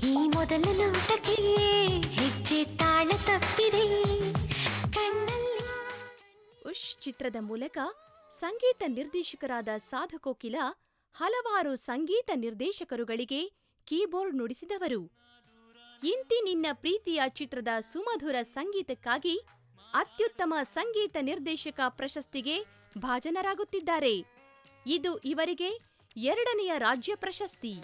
ಈ ಮೊದಲ ತಾಳ ಚಿತ್ರದ ಮೂಲಕ ಸಂಗೀತ ನಿರ್ದೇಶಕರಾದ ಸಾಧಕೋಕಿಲ ಹಲವಾರು ಸಂಗೀತ ನಿರ್ದೇಶಕರುಗಳಿಗೆ ಕೀಬೋರ್ಡ್ ನುಡಿಸಿದವರು. ಇಂತಿ ನಿನ್ನ ಪ್ರೀತಿಯ ಚಿತ್ರದ ಸುಮಧುರ ಸಂಗೀತಕ್ಕಾಗಿ ಅತ್ಯುತ್ತಮ ಸಂಗೀತ ನಿರ್ದೇಶಕ ಪ್ರಶಸ್ತಿಗೆ ಭಾಜನರಾಗುತ್ತಿದ್ದಾರೆ. ಇದು ಇವರಿಗೆ ಎರಡನೆಯ ರಾಜ್ಯ ಪ್ರಶಸ್ತಿ.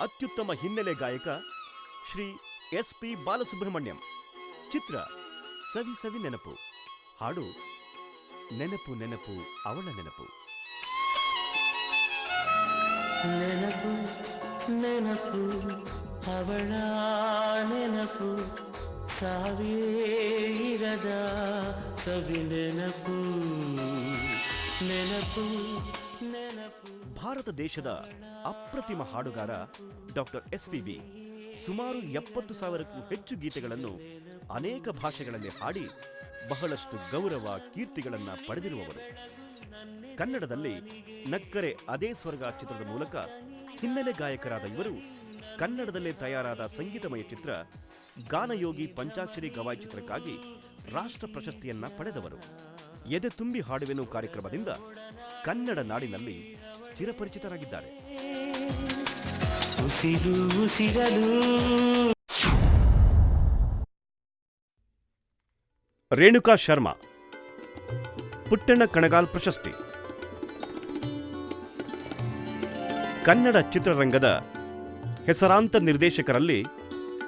ಅತ್ಯುತ್ತಮ ಹಿನ್ನೆಲೆ ಗಾಯಕ ಶ್ರೀ ಎಸ್ ಪಿ ಬಾಲಸುಬ್ರಹ್ಮಣ್ಯಂ. ಚಿತ್ರ ಸವಿ ಸವಿ ನೆನಪು. ಹಾಡು ನೆನಪು ನೆನಪು ಅವಳ ನೆನಪು. ನೆನಪು ನೆನಪು, ಅವಳ ನೆನಪು ಸಾವೇ ಇರದ ಸವಿ ನೆನಪು ನೆನಪು ನೆನಪು. ಭಾರತ ದೇಶದ ಅಪ್ರತಿಮ ಹಾಡುಗಾರ ಡಾಕ್ಟರ್ ಎಸ್ ಪಿ ಬಿ ಸುಮಾರು ಎಪ್ಪತ್ತು ಸಾವಿರಕ್ಕೂ ಹೆಚ್ಚು ಗೀತೆಗಳನ್ನು ಅನೇಕ ಭಾಷೆಗಳಲ್ಲಿ ಹಾಡಿ ಬಹಳಷ್ಟು ಗೌರವ, ಕೀರ್ತಿಗಳನ್ನು ಪಡೆದಿರುವವರು. ಕನ್ನಡದಲ್ಲಿ ನಕ್ಕರೆ ಅದೇ ಸ್ವರ್ಗ ಚಿತ್ರದ ಮೂಲಕ ಹಿನ್ನೆಲೆ ಗಾಯಕರಾದ ಇವರು ಕನ್ನಡದಲ್ಲೇ ತಯಾರಾದ ಸಂಗೀತಮಯ ಚಿತ್ರ ಗಾನಯೋಗಿ ಪಂಚಾಕ್ಷರಿ ಗವಾಯಿ ಚಿತ್ರಕ್ಕಾಗಿ ರಾಷ್ಟ್ರ ಪ್ರಶಸ್ತಿಯನ್ನ ಪಡೆದವರು. ಎದೆ ತುಂಬಿ ಹಾಡುವೆನು ಕಾರ್ಯಕ್ರಮದಿಂದ ಕನ್ನಡ ನಾಡಿನಲ್ಲಿ ಚಿರಪರಿಚಿತರಾಗಿದ್ದಾರೆ. ಉಸಿರು ಉಸಿರಲು. ರೇಣುಕಾ ಶರ್ಮಾ ಪುಟ್ಟಣ್ಣ ಕಣಗಾಲ್ ಪ್ರಶಸ್ತಿ. ಕನ್ನಡ ಚಿತ್ರರಂಗದ ಹೆಸರಾಂತ ನಿರ್ದೇಶಕರಲ್ಲಿ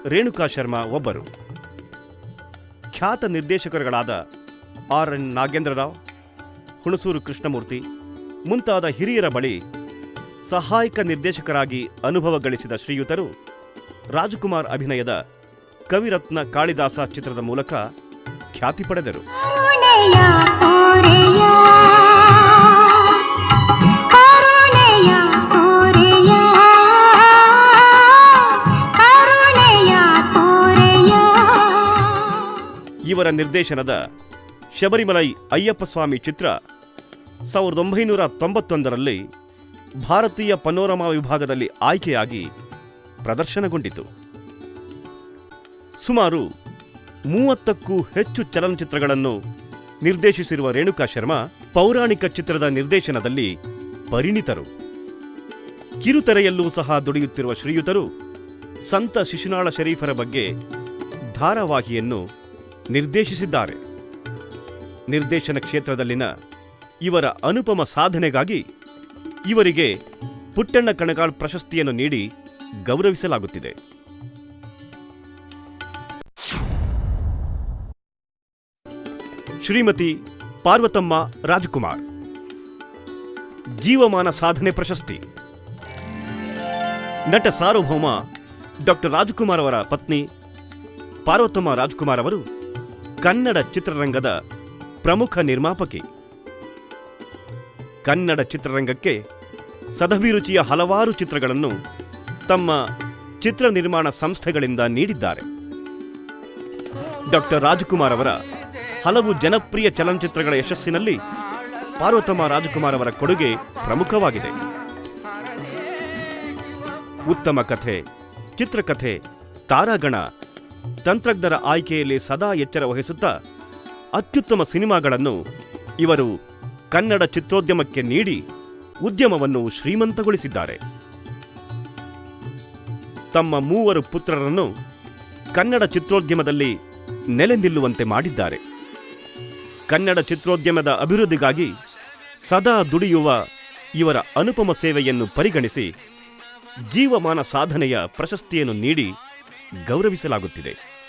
ರೇಣುಕಾ ಶರ್ಮಾ ಒಬ್ಬರು. ಖ್ಯಾತ ನಿರ್ದೇಶಕರುಗಳಾದ ಆರ್ ಎನ್ ನಾಗೇಂದ್ರರಾವ್, ಹುಣಸೂರು ಕೃಷ್ಣಮೂರ್ತಿ, ಮುಂತಾದ ಹಿರಿಯರ ಬಳಿ ಸಹಾಯಕ ನಿರ್ದೇಶಕರಾಗಿ ಅನುಭವ ಗಳಿಸಿದ ಶ್ರೀಯುತರು ರಾಜಕುಮಾರ್ ಅಭಿನಯದ ಕವಿರತ್ನ ಕಾಳಿದಾಸ ಚಿತ್ರದ ಮೂಲಕ ಖ್ಯಾತಿ ಪಡೆದರು. ಇವರ ನಿರ್ದೇಶನದ ಶಬರಿಮಲೈ ಅಯ್ಯಪ್ಪ ಸ್ವಾಮಿ ಚಿತ್ರ ಸಾವಿರದ ಒಂಬೈನೂರ ತೊಂಬತ್ತೊಂದರಲ್ಲಿ ಭಾರತೀಯ ಪನೋರಮಾ ವಿಭಾಗದಲ್ಲಿ ಆಯ್ಕೆಯಾಗಿ ಪ್ರದರ್ಶನಗೊಂಡಿತು. ಸುಮಾರು ಮೂವತ್ತಕ್ಕೂ ಹೆಚ್ಚು ಚಲನಚಿತ್ರಗಳನ್ನು ನಿರ್ದೇಶಿಸಿರುವ ರೇಣುಕಾ ಶರ್ಮಾ ಪೌರಾಣಿಕ ಚಿತ್ರದ ನಿರ್ದೇಶನದಲ್ಲಿ ಪರಿಣಿತರು. ಕಿರುತೆರೆಯಲ್ಲೂ ಸಹ ದುಡಿಯುತ್ತಿರುವ ಶ್ರೀಯುತರು ಸಂತ ಶಿಶುನಾಳ ಶರೀಫರ ಬಗ್ಗೆ ಧಾರಾವಾಹಿಯನ್ನು ನಿರ್ದೇಶಿಸಿದ್ದಾರೆ. ನಿರ್ದೇಶನ ಕ್ಷೇತ್ರದಲ್ಲಿನ ಇವರ ಅನುಪಮ ಸಾಧನೆಗಾಗಿ ಇವರಿಗೆ ಪುಟ್ಟಣ್ಣ ಕಣಗಾಳ್ ಪ್ರಶಸ್ತಿಯನ್ನು ನೀಡಿ ಗೌರವಿಸಲಾಗುತ್ತಿದೆ. ಶ್ರೀಮತಿ ಪಾರ್ವತಮ್ಮ ರಾಜ್ಕುಮಾರ್. ಜೀವಮಾನ ಸಾಧನೆ ಪ್ರಶಸ್ತಿ. ನಟ ಸಾರ್ವಭೌಮ ಡಾಕ್ಟರ್ ರಾಜ್ಕುಮಾರ್ ಅವರ ಪತ್ನಿ ಪಾರ್ವತಮ್ಮ ರಾಜ್ಕುಮಾರ್ ಅವರು ಕನ್ನಡ ಚಿತ್ರರಂಗದ ಪ್ರಮುಖ ನಿರ್ಮಾಪಕಿ. ಕನ್ನಡ ಚಿತ್ರರಂಗಕ್ಕೆ ಸದಭಿರುಚಿಯ ಹಲವಾರು ಚಿತ್ರಗಳನ್ನು ತಮ್ಮ ಚಿತ್ರ ನಿರ್ಮಾಣ ಸಂಸ್ಥೆಗಳಿಂದ ನೀಡಿದ್ದಾರೆ. ಡಾಕ್ಟರ್ ರಾಜಕುಮಾರ್ ಅವರ ಹಲವು ಜನಪ್ರಿಯ ಚಲನಚಿತ್ರಗಳ ಯಶಸ್ಸಿನಲ್ಲಿ ಪಾರ್ವತಮ್ಮ ರಾಜಕುಮಾರ್ ಅವರ ಕೊಡುಗೆ ಪ್ರಮುಖವಾಗಿದೆ. ಉತ್ತಮ ಕಥೆ, ಚಿತ್ರಕಥೆ, ತಾರಾಗಣ ತಂತ್ರಜ್ಞರ ಆಯ್ಕೆಯಲ್ಲಿ ಸದಾ ಎಚ್ಚರ ವಹಿಸುತ್ತಾ ಅತ್ಯುತ್ತಮ ಸಿನಿಮಾಗಳನ್ನು ಇವರು ಕನ್ನಡ ಚಿತ್ರೋದ್ಯಮಕ್ಕೆ ನೀಡಿ ಉದ್ಯಮವನ್ನು ಶ್ರೀಮಂತಗೊಳಿಸಿದ್ದಾರೆ. ತಮ್ಮ ಮೂವರು ಪುತ್ರರನ್ನು ಕನ್ನಡ ಚಿತ್ರೋದ್ಯಮದಲ್ಲಿ ನೆಲೆ ನಿಲ್ಲುವಂತೆ ಮಾಡಿದ್ದಾರೆ. ಕನ್ನಡ ಚಿತ್ರೋದ್ಯಮದ ಅಭಿವೃದ್ಧಿಗಾಗಿ ಸದಾ ದುಡಿಯುವ ಇವರ ಅನುಪಮ ಸೇವೆಯನ್ನು ಪರಿಗಣಿಸಿ ಜೀವಮಾನ ಸಾಧನೆಯ ಪ್ರಶಸ್ತಿಯನ್ನು ನೀಡಿ ಗೌರವಿಸಲಾಗುತ್ತಿದೆ.